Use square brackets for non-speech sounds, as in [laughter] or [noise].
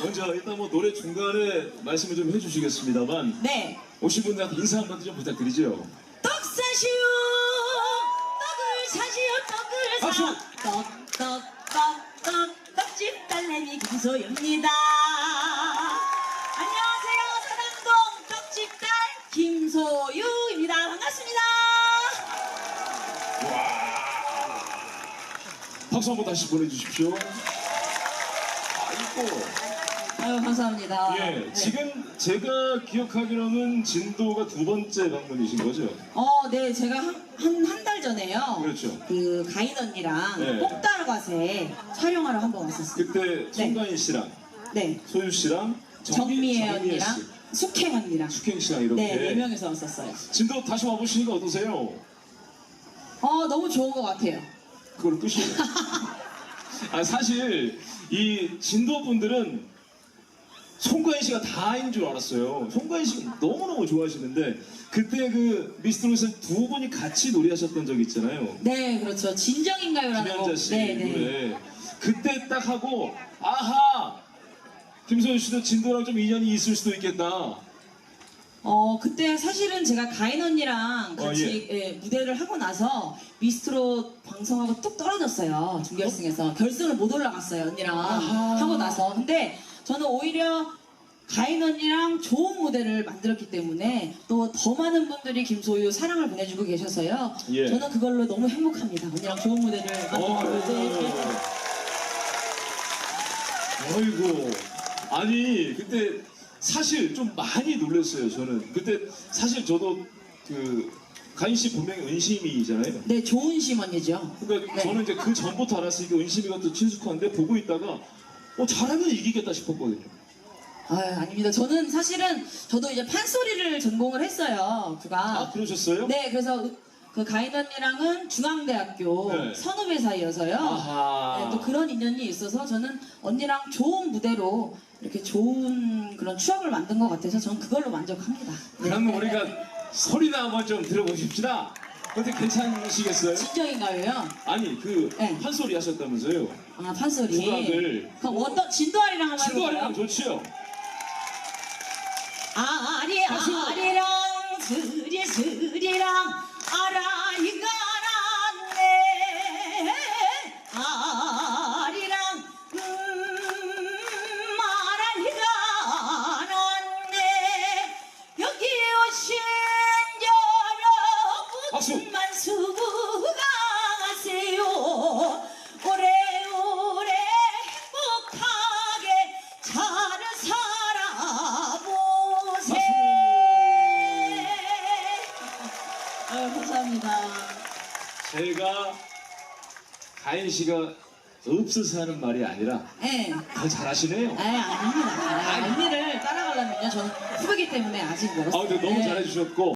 먼저 일단 뭐 노래 중간에 말씀을 좀 해주시겠습니다만 네. 오신 분들한테 인사 한마디 좀 부탁드리죠. 떡 사시오 떡을 사시오 떡을 사 박수! 떡떡떡떡 떡집 딸내미 김소연입니다 안녕하세요 사랑동 떡집 딸 김소유입니다 반갑습니다 박수 한번 다시 보내주십시오. 아이고. 아유 감사합니다 예, 네. 지금 제가 기억하기로는 진도가 두 번째 방문이신 거죠? 어, 네, 제가 한 한 달 전에요. 그렇죠. 그 가인 언니랑 네. 꼭다르밭에 촬영하러 한 번 왔었어요. 그때 송가인 씨랑 네, 소유 씨랑 정미애 정미애 언니랑 씨, 숙행 언니랑 숙행 씨랑 이렇게 네, 네 명이서 왔었어요. 진도 다시 와보시니까 어떠세요? 어, 너무 좋은 것 같아요. 그걸 끝이에요. [laughs] 아 사실 이 진도 분들은 송가인 씨가 다인 줄 알았어요. 송가인 씨 너무너무 좋아하시는데 그때 그 미스트롯에서 두 분이 같이 노래하셨던 적 있잖아요. 네, 그렇죠. 진정인가요라는 곡. 김현자 씨 네, 네. 노래. 그때 딱 하고 아하 김소연 씨도 진도랑 좀 인연이 있을 수도 있겠다. 어, 그때 사실은 제가 가인 언니랑 같이 어, 예, 무대를 하고 나서 미스트롯 방송하고 뚝 떨어졌어요. 준결승에서. 결승을 못 올라갔어요, 언니랑. 아하. 하고 나서. 근데 저는 오히려 가인 언니랑 좋은 무대를 만들었기 때문에 또 더 많은 분들이 김소유 사랑을 보내주고 계셔서요. 예. 저는 그걸로 너무 행복합니다. 언니랑 좋은 무대를. 네. 어이구. 아니, 그때 사실 좀 많이 놀랐어요, 저는. 그때 사실 저도 그, 가인 씨 분명히 은심이잖아요. 네, 좋은 심언니죠. 그러니까 네. 저는 이제 그 전부터 알았으니까 은심이가 또 친숙한데 보고 있다가 어, 잘하면 이기겠다 싶었거든요. 아, 아닙니다. 저는 사실은 저도 이제 판소리를 전공을 했어요. 그가. 아, 그러셨어요? 네, 그래서 그 가인 언니랑은 중앙대학교 네. 선후배 사이여서요. 아하. 네, 또 그런 인연이 있어서 저는 언니랑 좋은 무대로 이렇게 좋은 그런 추억을 만든 것 같아서 저는 그걸로 만족합니다. 네. 그러면 우리가 소리나 한번 좀 들어보십시다. 어떻게 괜찮으시겠어요? 진정인가요? 아니, 그, 네. 판소리 하셨다면서요? 아, 판소리. 국악을. 그럼 어떤 진도아리랑 한번 해볼까요? 좋지요? 아리 박수. 아리랑 스리 스리랑 아라이가 났네 아리랑 음 아라이가 났네 여기 오신 박수. 여러분만 수 감사합니다 제가 가인 씨가 없어서 하는 말이 아니라 예. 더 잘하시네요. 아, 아닙니다. 아, 언니를 따라가려면요. 저는 후배기 때문에 아직 멀었어요. 아, 근데 너무 네. 잘해주셨고.